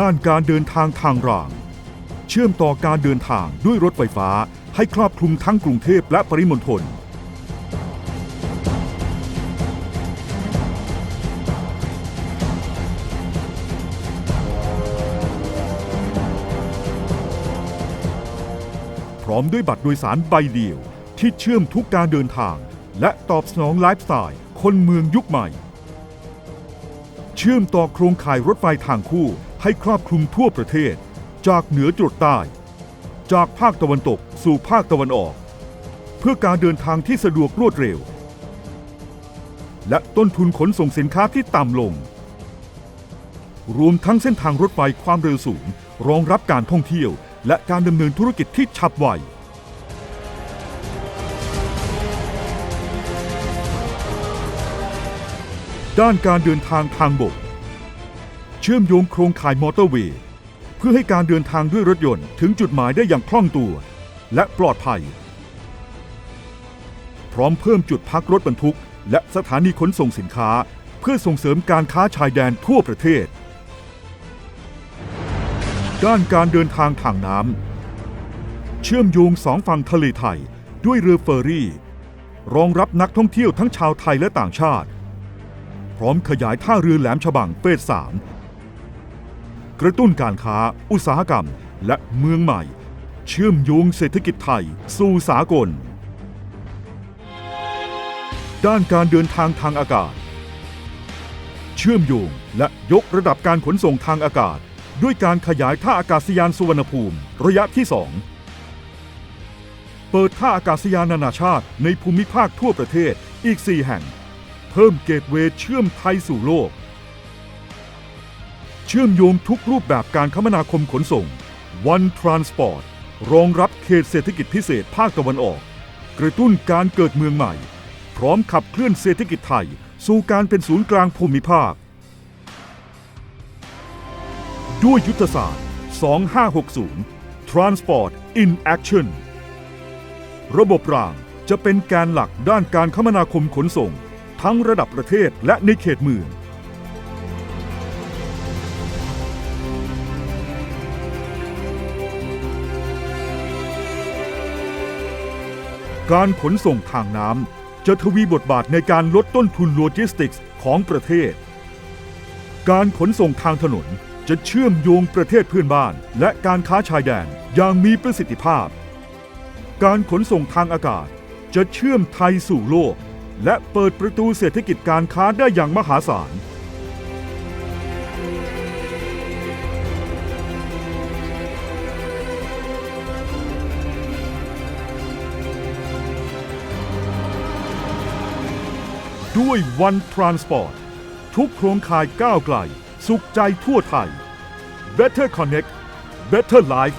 ด้านการเดินทางทางราง เชื่อมต่อการเดินทางด้วยรถไฟฟ้าให้ครอบคลุมทั้งกรุงเทพและปริมณฑลพร้อมด้วยบัตรโดยสารใบเดียว ที่เชื่อมทุกการเดินทาง และตอบสนองไลฟ์สไตล์คนเมืองยุคใหม่ เชื่อมต่อโครงข่ายรถไฟทางคู่ ให้ครอบคลุมทั่วประเทศ จากเหนือจรดใต้ จากภาคตะวันตกสู่ภาคตะวันออก เพื่อการเดินทางที่สะดวกรวดเร็ว และต้นทุนขนส่งสินค้าที่ต่ำลง รวมทั้งเส้นทางรถไฟความเร็วสูง รองรับการท่องเที่ยว และการดำเนินธุรกิจที่ฉับไวด้านการเดินทางทางบก เชื่อมโยงโครงข่ายมอเตอร์เวย์ เพื่อให้การเดินทางด้วยรถยนต์ถึงจุดหมายได้อย่างคล่องตัว และปลอดภัย พร้อมเพิ่มจุดพักรถบรรทุก และสถานีขนส่งสินค้า เพื่อส่งเสริมการค้าชายแดนทั่วประเทศ ด้านการเดินทางทางน้ำเชื่อมโยงสองฝั่งทะเลไทยด้วยเรือเฟอร์รี่ รองรับนักท่องเที่ยวทั้งชาวไทยและต่างชาติ พร้อมขยายท่าเรือแหลมฉบังเฟสสาม กระตุ้นการค้า อุตสาหกรรม และเมืองใหม่ เชื่อมโยงเศรษฐกิจไทย สู่สากล ด้านการเดินทางทางอากาศ เชื่อมโยงและยกระดับการขนส่งทางอากาศ ด้วยการขยายท่าอากาศยานสุวรรณภูมิ ระยะที่ 2 เปิดท่าอากาศยานนานาชาติในภูมิภาคทั่วประเทศอีก 4 แห่ง เพิ่มเกตเวย์เชื่อมไทยสู่โลก เชื่อมโยงทุกรูปแบบการคมนาคมขนส่ง One Transport รองรับเขตเศรษฐกิจพิเศษภาคตะวันออก กระตุ้นการเกิดเมืองใหม่ พร้อมขับเคลื่อนเศรษฐกิจไทย สู่การเป็นศูนย์กลางภูมิภาค ด้วยยุทธศาสตร์ 2560 Transport in Action ระบบรางจะเป็นแกนหลักด้านการคมนาคมขนส่ง ทั้งระดับประเทศและในเขตเมือง การขนส่งทางน้ำจะทวีบทบาทในการลดต้นทุนโลจิสติกส์ของประเทศ การขนส่งทางถนนจะเชื่อมโยงประเทศเพื่อนบ้าน และการค้าชายแดนอย่างมีประสิทธิภาพ การขนส่งทางอากาศจะเชื่อมไทยสู่โลก และเปิดประตูเศรษฐกิจการค้าได้อย่างมหาศาล ด้วยวันทรานสปอร์ต ทุกโครงข่ายก้าวไกล สุขใจทั่วไทย Better Connect Better Life